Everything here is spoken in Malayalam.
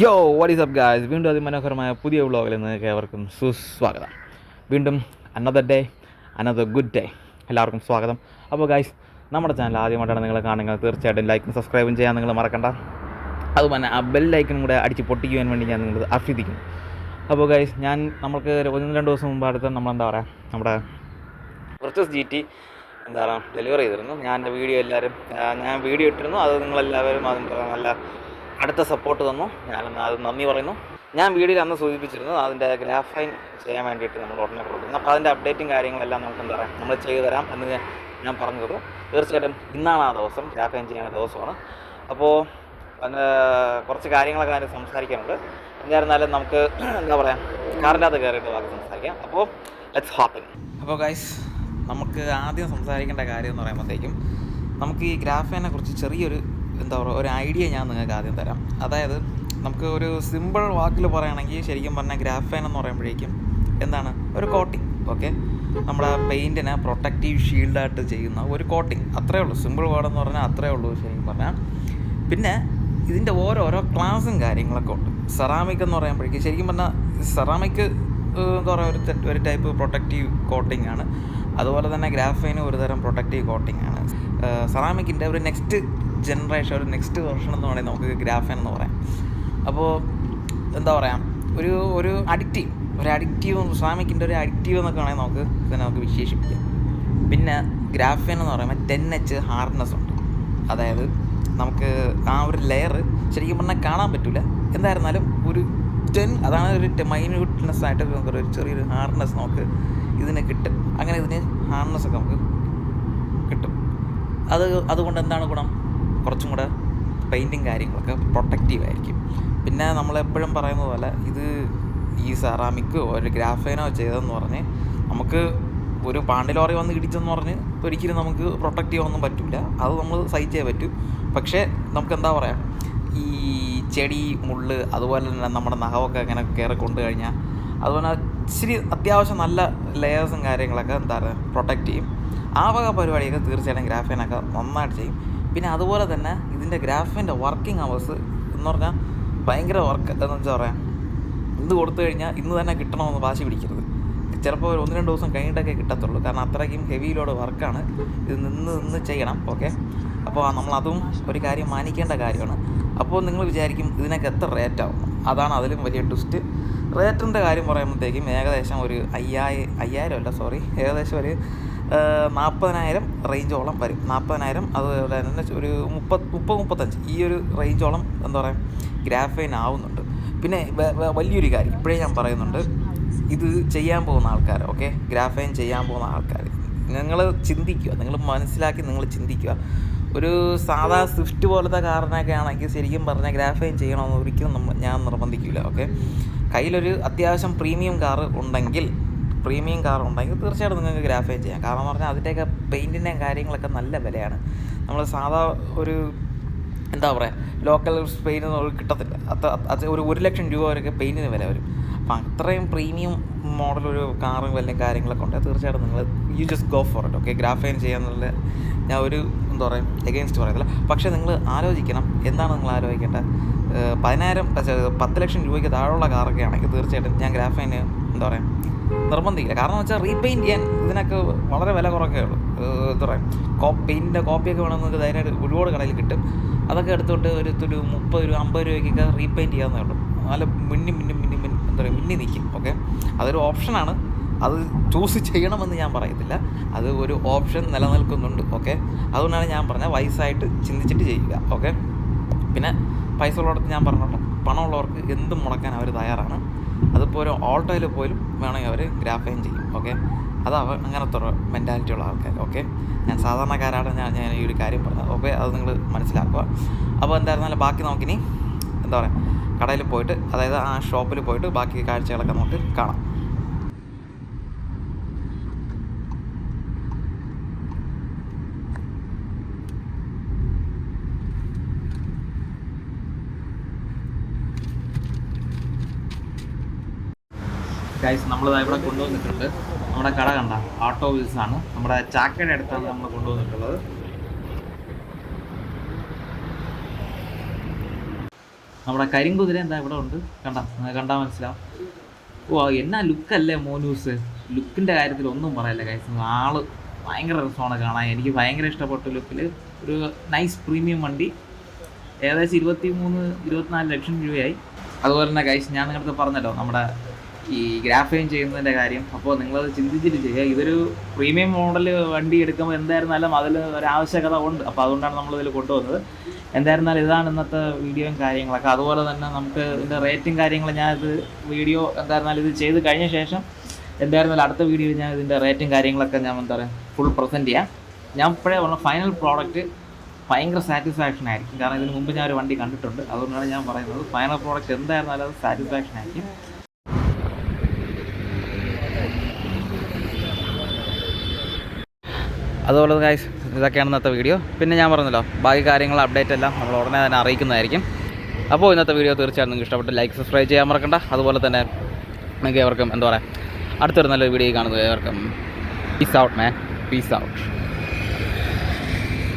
യോ വാട്ട് ഈസ് അപ്പ് ഗായ്സ് വീണ്ടും അതിമനോഹരമായ പുതിയ വ്ളോഗിൽ നിങ്ങൾക്ക് ഏവർക്കും സുസ്വാഗതം. വീണ്ടും another day another good day എല്ലാവർക്കും സ്വാഗതം. അപ്പോൾ ഗായ്സ് നമ്മുടെ ചാനൽ ആദ്യമായിട്ടാണ് നിങ്ങൾ കാണുന്നത്. തീർച്ചയായിട്ടും ലൈക്കും സബ്സ്ക്രൈബും ചെയ്യാൻ നിങ്ങൾ മറക്കണ്ട. അതുപോലെ ആ ബെൽ ലൈക്കനും കൂടെ അടിച്ച് പൊട്ടിക്കുവാൻ വേണ്ടി ഞാൻ നിങ്ങൾ അഭ്യർത്ഥിക്കുന്നു. അപ്പോൾ ഗൈസ് ഞാൻ നമ്മൾക്ക് ഒന്നും രണ്ട് ദിവസം മുമ്പ് അടുത്ത് നമ്മളെന്താ പറയുക നമ്മുടെ വെർച്ചസ് ജി ടി എന്താ പറയുക ഡെലിവറി ചെയ്തിരുന്നു. ഞാൻ വീഡിയോ എല്ലാവരും ഞാൻ വീഡിയോ ഇട്ടിരുന്നു. അത് നിങ്ങളെല്ലാവരും അതിന് നല്ല അടുത്ത സപ്പോർട്ട് തന്നു. ഞാൻ അത് നന്ദി പറയുന്നു. ഞാൻ വീഡിയോയിൽ അന്ന് സൂചിപ്പിച്ചിരുന്നു അതിന്റെ ഗ്രാഫൈൻ ചെയ്യാൻ വേണ്ടിയിട്ട് നമ്മൾ ഉടനെ കൊടുക്കുന്നു. അപ്പോൾ അതിന്റെ അപ്ഡേറ്റും കാര്യങ്ങളെല്ലാം നമുക്ക് എന്താ പറയുക നമ്മൾ ചെയ്തു തരാം എന്ന് ഞാൻ- പറഞ്ഞു തരും തീർച്ചയായിട്ടും ഇന്നാണ് ആ ദിവസം. ഗ്രാഫൈൻ ചെയ്യുന്ന ദിവസമാണ്. അപ്പോൾ അതിന് കുറച്ച് കാര്യങ്ങളൊക്കെ അതിന് സംസാരിക്കാനുണ്ട്. എന്തായിരുന്നാലും നമുക്ക് എന്താ പറയുക കാറിന്റെ അകത്ത് കയറിയിട്ട് ബാക്കി സംസാരിക്കാം. അപ്പോൾ ലെറ്റ്സ് ഹാപ്പൻ അപ്പോൾ ഗൈസ് നമുക്ക് ആദ്യം സംസാരിക്കേണ്ട കാര്യം എന്ന് പറയുമ്പോഴത്തേക്കും നമുക്ക് ഈ ഗ്രാഫേനെ കുറിച്ച് ചെറിയൊരു എന്താ പറയുക ഒരു ഐഡിയ ഞാൻ നിങ്ങൾക്ക് ആദ്യം തരാം. അതായത് നമുക്ക് ഒരു സിമ്പിൾ വാക്കിൽ പറയുകയാണെങ്കിൽ ശരിക്കും പറഞ്ഞാൽ ഗ്രാഫേൻ എന്ന് പറയുമ്പോഴേക്കും എന്താണ്? ഒരു കോട്ടിങ് ഓക്കെ? നമ്മുടെ പെയിന്റിനെ പ്രൊട്ടക്റ്റീവ് ഷീൽഡായിട്ട് ചെയ്യുന്ന ഒരു കോട്ടിങ് അത്രേ ഉള്ളൂ. സിമ്പിൾ വേർഡെന്ന് പറഞ്ഞാൽ അത്രേ ഉള്ളൂ ശരിക്കും പറഞ്ഞാൽ. പിന്നെ ഇതിന്റെ ഓരോരോ ക്ലാസും കാര്യങ്ങളൊക്കെ ഉണ്ട്. സെറാമിക് എന്ന് പറയുമ്പോഴേക്കും ശരിക്കും പറഞ്ഞാൽ സെറാമിക് എന്താ പറയുക ഒരു ഒരു ടൈപ്പ് പ്രൊട്ടക്റ്റീവ് കോട്ടിംഗ് ആണ്. അതുപോലെ തന്നെ ഗ്രാഫൈനും ഒരു തരം പ്രൊട്ടക്റ്റീവ് കോട്ടിംഗ് ആണ്. സെറാമിക്കിന്റെ ഒരു നെക്സ്റ്റ് ജനറേഷൻ ഒരു നെക്സ്റ്റ് വെർഷൻ എന്ന് പറയുന്നത് നമുക്ക് ഗ്രാഫൻ എന്ന് പറയാം. അപ്പോൾ എന്താ പറയുക ഒരു ഒരു അഡിക്റ്റീവ് ഒരു അഡിക്റ്റീവ് സ്വാമിക്കിന്റെ ഒരു അഡിക്റ്റീവ് എന്നൊക്കെ വേണമെങ്കിൽ നമുക്ക് ഇതിനെ നമുക്ക് വിശേഷിപ്പിക്കാം. പിന്നെ ഗ്രാഫൻ എന്ന് പറയുമ്പോൾ ടെൻ എച്ച് ഹാർഡ്നെസ് ഉണ്ട്. അതായത് നമുക്ക് ആ ഒരു ലെയർ ശരിക്കും പറഞ്ഞാൽ കാണാൻ പറ്റില്ല എന്തായിരുന്നാലും ഒരു ടെൻ അതാണ് ഒരു മൈന്യൂട്ട്നെസ് ആയിട്ട് നമുക്ക് ഒരു ചെറിയൊരു ഹാർഡ്നെസ് നമുക്ക് ഇതിന് കിട്ടും. അങ്ങനെ ഇതിന് ഹാർഡ്നെസ് ഒക്കെ നമുക്ക് കിട്ടും. അത് അതുകൊണ്ട് എന്താണ് ഗുണം? കുറച്ചും കൂടെ പെയിന്റും കാര്യങ്ങളൊക്കെ പ്രൊട്ടക്റ്റീവ് ആയിരിക്കും. പിന്നെ നമ്മളെപ്പോഴും പറയുന്ന പോലെ ഇത് ഈ സെറാമിക്കോ ഒരു ഗ്രാഫൈനോ ചെയ്തതെന്ന് പറഞ്ഞ് നമുക്ക് ഒരു പാണ്ടിലോറി വന്ന് ഇടിച്ചെന്ന് പറഞ്ഞ് ഒരിക്കലും നമുക്ക് പ്രൊട്ടക്റ്റ് ചെയ്യാനൊന്നും പറ്റില്ല അത് നമ്മൾ സഹിച്ചേ പറ്റൂ. പക്ഷേ നമുക്ക് എന്താ പറയുക ഈ ചെടി മുള്ള് അതുപോലെ തന്നെ നമ്മുടെ നഖമൊക്കെ അങ്ങനെ കയറി കൊണ്ടു കഴിഞ്ഞാൽ അതുപോലെ ഇച്ചിരി അത്യാവശ്യം നല്ല ലെയേഴ്സും കാര്യങ്ങളൊക്കെ എന്താ പറയുക പ്രൊട്ടക്റ്റ് ചെയ്യും. ആ വക പരിപാടിയൊക്കെ തീർച്ചയായിട്ടും ഗ്രാഫീനൊക്കെ നന്നായിട്ട് ചെയ്യും. പിന്നെ അതുപോലെ തന്നെ ഇതിന്റെ ഗ്രാഫിന്റെ വർക്കിംഗ് അവേഴ്സ് എന്ന് പറഞ്ഞാൽ ഭയങ്കര വർക്ക് എന്ന് വെച്ചാൽ പറയാം ഇത് കൊടുത്തു കഴിഞ്ഞാൽ ഇന്ന് തന്നെ കിട്ടണമെന്ന് വാശി പിടിക്കരുത്. ചിലപ്പോൾ ഒരു ഒന്ന് രണ്ട് ദിവസം കഴിഞ്ഞിട്ടൊക്കെ കിട്ടത്തുള്ളൂ. കാരണം അത്രയ്ക്കും ഹെവി ലോഡ് വർക്കാണ് ഇത് നിന്ന് നിന്ന് ചെയ്യണം ഓക്കെ അപ്പോൾ നമ്മൾ അതും ഒരു കാര്യം മാനിക്കേണ്ട കാര്യമാണ്. അപ്പോൾ നിങ്ങൾ വിചാരിക്കും ഇതിനൊക്കെ എത്ര റേറ്റ് ആവും. അതാണ് അതിലും വലിയ ട്വിസ്റ്റ് റേറ്റിന്റെ കാര്യം പറയുമ്പോഴത്തേക്കും ഏകദേശം ഒരു അയ്യായിരം അയ്യായിരം അല്ല സോറി ഏകദേശം ഒരു നാൽപ്പതിനായിരം റേഞ്ചോളം വരും. നാൽപ്പതിനായിരം അതുപോലെ തന്നെ ഒരു മുപ്പത് മുപ്പത് മുപ്പത്തഞ്ച്. ഈ ഒരു റേഞ്ചോളം എന്താ പറയുക ഗ്രാഫൈൻ ആവുന്നുണ്ട്. പിന്നെ വലിയൊരു കാര്യം ഇപ്പോഴേ ഞാൻ പറയുന്നുണ്ട് ഇത് ചെയ്യാൻ പോകുന്ന ആൾക്കാർ ഓക്കെ ഗ്രാഫൈൻ ചെയ്യാൻ പോകുന്ന ആൾക്കാർ നിങ്ങൾ ചിന്തിക്കുക നിങ്ങൾ മനസ്സിലാക്കി നിങ്ങൾ ചിന്തിക്കുക. ഒരു സാധാ സ്വിഫ്റ്റ് പോലത്തെ കാറിനൊക്കെ ആണെങ്കിൽ ശരിക്കും പറഞ്ഞാൽ ഗ്രാഫൈൻ ചെയ്യണമെന്ന് ഒരിക്കലും നമ്മൾ ഞാൻ നിർബന്ധിക്കില്ല ഓക്കെ കയ്യിലൊരു അത്യാവശ്യം പ്രീമിയം കാർ ഉണ്ടെങ്കിൽ പ്രീമിയം കാർ ഉണ്ടെങ്കിൽ തീർച്ചയായിട്ടും നിങ്ങൾക്ക് ഗ്രാഫൈൻ ചെയ്യാം. കാരണം പറഞ്ഞാൽ അതിന്റെയൊക്കെ പെയിന്റിന്റെയും കാര്യങ്ങളൊക്കെ നല്ല വിലയാണ്. നമ്മൾ സാധാ ഒരു എന്താ പറയുക ലോക്കൽ പെയിൻ കിട്ടത്തില്ല. അത് ഒരു ഒരു ലക്ഷം രൂപ വരെയൊക്കെ പെയിന്റിന് വില വരും. അപ്പം അത്രയും പ്രീമിയം മോഡൽ ഒരു കാറും വല്ല കാര്യങ്ങളൊക്കെ ഉണ്ട് തീർച്ചയായിട്ടും നിങ്ങൾ you just go for it okay graphene ചെയ്യാന്നുള്ള ഞാൻ ഒരു എന്താ പറയുക എഗെയിൻസ്റ്റ് പറയത്തില്ല. പക്ഷേ നിങ്ങൾ ആലോചിക്കണം എന്താണ് നിങ്ങൾ ആലോചിക്കേണ്ടത്? പതിനായിരം പത്ത് ലക്ഷം രൂപയ്ക്ക് താഴെയുള്ള കാറൊക്കെ ആണെങ്കിൽ തീർച്ചയായിട്ടും ഞാൻ ഗ്രാഫൈന് എന്താ പറയുക നിർബന്ധിക്കില്ല. കാരണം വെച്ചാൽ റീപെയിന്റ് ചെയ്യാൻ ഇതിനൊക്കെ വളരെ വില കുറക്കേ ഉള്ളൂ. എന്താ പറയുക കോ പെയിന്റിന്റെ കോപ്പിയൊക്കെ വേണമെന്ന് ധൈര്യമായിട്ട് ഒരുപാട് കടയിൽ കിട്ടും. അതൊക്കെ എടുത്തോട്ട് ഒരു ഒരു മുപ്പത് രൂപ അമ്പത് രൂപയ്ക്കൊക്കെ റീപെയിന്റ് ചെയ്യാവുന്നേ ഉള്ളൂ. നല്ല മിന്നി മിന്നി മിന്നി മിന്നി എന്താ പറയുക മിന്നി നിൽക്കും ഓക്കെ? അതൊരു ഓപ്ഷനാണ് അത് ചൂസ് ചെയ്യണമെന്ന് ഞാൻ പറയത്തില്ല. അത് ഒരു ഓപ്ഷൻ നിലനിൽക്കുന്നുണ്ട്. ഓക്കെ? അതുകൊണ്ടാണ് ഞാൻ പറഞ്ഞത് വയസ്സായിട്ട് ചിന്തിച്ചിട്ട് ചെയ്യുക. ഓക്കെ? പിന്നെ പൈസ ഉള്ളവർക്ക് ഞാൻ പറഞ്ഞോളാം പണമുള്ളവർക്ക് എന്തും മുടക്കാൻ അവർ തയ്യാറാണ്. അതിപ്പോൾ ഒരു ഓൾട്ടോയിൽ പോലും വേണമെങ്കിൽ അവർ ഗ്രാഫൈൻ ചെയ്യും ഓക്കെ അത് അങ്ങനത്തെ ഒരു മെന്റാലിറ്റി ഉള്ള ആൾക്കാർ ഓക്കെ ഞാൻ സാധാരണക്കാരാണ് ഞാൻ ഞാൻ ഈ ഒരു കാര്യം പറഞ്ഞത് ഓക്കെ അത് നിങ്ങൾ മനസ്സിലാക്കുക. അപ്പോൾ എന്തായിരുന്നാലും ബാക്കി നമുക്കിനി എന്താ പറയുക കടയിൽ പോയിട്ട് അതായത് ആ ഷോപ്പിൽ പോയിട്ട് ബാക്കി കാഴ്ചകളൊക്കെ നമുക്ക് കാണാം. ഗൈസ് നമ്മൾ ഇവിടെ കൊണ്ടുവന്നിട്ടുണ്ട്. നമ്മുടെ കട കണ്ട ഓട്ടോ വീൽസ് ആണ്. നമ്മുടെ ചാക്കയുടെ അടുത്താണ് നമ്മൾ കൊണ്ടുവന്നിട്ടുള്ളത്. നമ്മുടെ കരിങ്കുതിര എന്താ ഇവിടെ ഉണ്ട്. കണ്ട കണ്ടാ മനസ്സിലാവും. ഓ എന്നാ ലുക്കല്ലേ മോനൂസ്? ലുക്കിന്റെ കാര്യത്തിൽ ഒന്നും പറയല്ല ഗൈസ് ആൾ ഭയങ്കര രസമാണ് കാണാൻ. എനിക്ക് ഭയങ്കര ഇഷ്ടപ്പെട്ട ലുക്കിൽ ഒരു നൈസ് പ്രീമിയം വണ്ടി. ഏകദേശം ഇരുപത്തി മൂന്ന് ഇരുപത്തിനാല് ലക്ഷം രൂപയായി. അതുപോലെ തന്നെ ഗൈസ് ഞാൻ നിങ്ങളുടെ പറഞ്ഞല്ലോ നമ്മുടെ ഈ ഗ്രാഫൈൻ ചെയ്യുന്നതിന്റെ കാര്യം. അപ്പോൾ നിങ്ങളത് ചിന്തിച്ചിട്ട് ചെയ്യുക. ഇതൊരു പ്രീമിയം മോഡൽ വണ്ടി എടുക്കുമ്പോൾ എന്തായിരുന്നാലും അതിൽ ഒരു ആവശ്യകത ഉണ്ട്. അപ്പോൾ അതുകൊണ്ടാണ് നമ്മളിതിൽ കൊണ്ടുവന്നത്. എന്തായിരുന്നാലും ഇതാണ് ഇന്നത്തെ വീഡിയോയും കാര്യങ്ങളൊക്കെ. അതുപോലെ തന്നെ നമുക്ക് ഇതിന്റെ റേറ്റും കാര്യങ്ങളും ഇത് വീഡിയോ എന്തായിരുന്നാലും ഇത് ചെയ്ത് കഴിഞ്ഞ ശേഷം എന്തായിരുന്നാലും അടുത്ത വീഡിയോ ഞാൻ ഇതിന്റെ റേറ്റും കാര്യങ്ങളൊക്കെ ഞാൻ എന്താ പറയുക ഫുൾ പ്രസന്റ് ചെയ്യാം. ഞാൻ ഇപ്പോഴേ പറഞ്ഞ ഫൈനൽ പ്രോഡക്റ്റ് ഭയങ്കര സാറ്റിസ്ഫാക്ഷൻ ആയിരിക്കും. കാരണം ഇതിന് മുമ്പ് ഞാൻ ഒരു വണ്ടി കണ്ടിട്ടുണ്ട്. അതുകൊണ്ടാണ് ഞാൻ പറയുന്നത്. ഫൈനൽ പ്രോഡക്റ്റ് എന്തായിരുന്നാലും അത് സാറ്റിസ്ഫാക്ഷൻ ആയിരിക്കും. അതുപോലെ ഗൈസ് ഇതൊക്കെയാണ് ഇന്നത്തെ വീഡിയോ പിന്നെ ഞാൻ പറഞ്ഞല്ലോ ബാക്കി കാര്യങ്ങൾ അപ്ഡേറ്റ് എല്ലാം നമ്മൾ ഉടനെ തന്നെ അറിയിക്കുന്നതായിരിക്കും. അപ്പോൾ ഇന്നത്തെ വീഡിയോ തീർച്ചയായും നിങ്ങൾക്ക് ഇഷ്ടപ്പെട്ട് ലൈക്ക് സബ്സ്ക്രൈബ് ചെയ്യാൻ മറക്കണ്ട. അതുപോലെ തന്നെ നിങ്ങൾക്ക് ഏവർക്കും എന്താ പറയുക അടുത്തൊരു നല്ലൊരു വീഡിയോ കാണുന്നത് ഏവർക്കും. Peace out man peace out